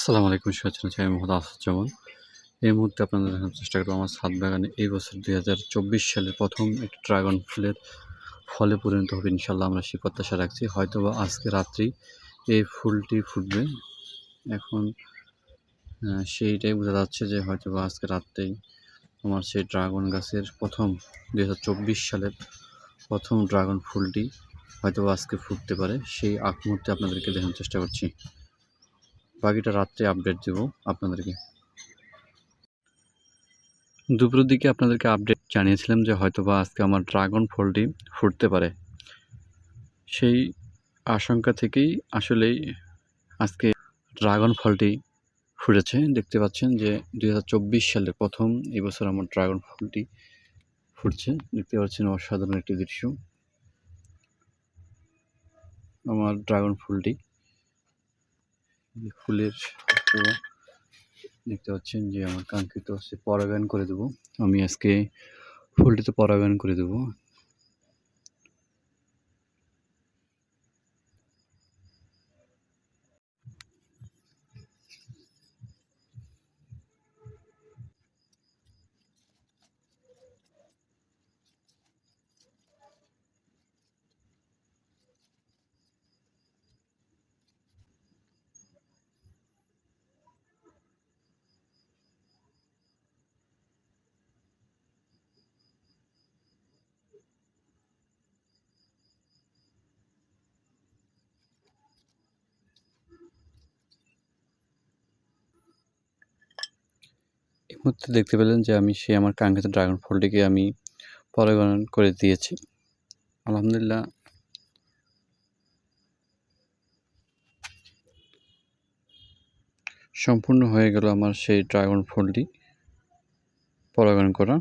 আসসালামু আলাইকুম শুভেচ্ছা জানাচ্ছি আমি মোহাম্মদ আসাদুজ্জামান এই মুহূর্তে আপনাদের দেখানোর চেষ্টা করব আমার ছাদ বাগানে এই বছর দুই হাজার চব্বিশ সালের প্রথম একটি ড্রাগন ফুলের ফলে পরিণত হবে। ইনশাল্লাহ আমরা সেই প্রত্যাশা রাখছি। হয়তো বা আজকে রাত্রি এই ফুলটি ফুটবে। এখন সেইটাই বোঝা যাচ্ছে যে হয়তো বা আজকে রাত্রেই আমার সেই ড্রাগন গাছের প্রথম দুই হাজার চব্বিশ সালের প্রথম ড্রাগন ফুলটি হয়তো আজকে ফুটতে পারে। সেই আগ মুহূর্তে আপনাদেরকে দেখানোর চেষ্টা করছি। বাকিটা রাত্রে আপডেট দেব আপনাদেরকে। দুপুরের দিকে আপনাদেরকে আপডেট জানিয়েছিলাম যে হয়তো বা আজকে আমার ড্রাগন ফলটি ফুটতে পারে। সেই আশঙ্কা থেকেই আসলেই আজকে ড্রাগন ফলটি ফুটেছে। দেখতে পাচ্ছেন যে দুই সালে প্রথম এই বছর আমার ড্রাগন ফলটি ফুটছে। দেখতে পাচ্ছেন অসাধারণ একটি দৃশ্য। আমার ড্রাগন ফুলটি ফুলের দেখতে পাচ্ছেন যে আমার কাঙ্ক্ষিত সে পরাগায়ন করে দেবো। আমি আজকে ফুলটিতে পরাগায়ন করে দেবো। মুহূর্তে দেখতে পেলেন যে আমি সেই আমার কাঙ্ক্ষিত ড্রাগন ফলটিকে আমি পরাগায়ন করে দিয়েছি। আলহামদুলিল্লাহ। সম্পূর্ণ হয়ে গেল আমার সেই ড্রাগন ফলটি পরাগায়ন করা।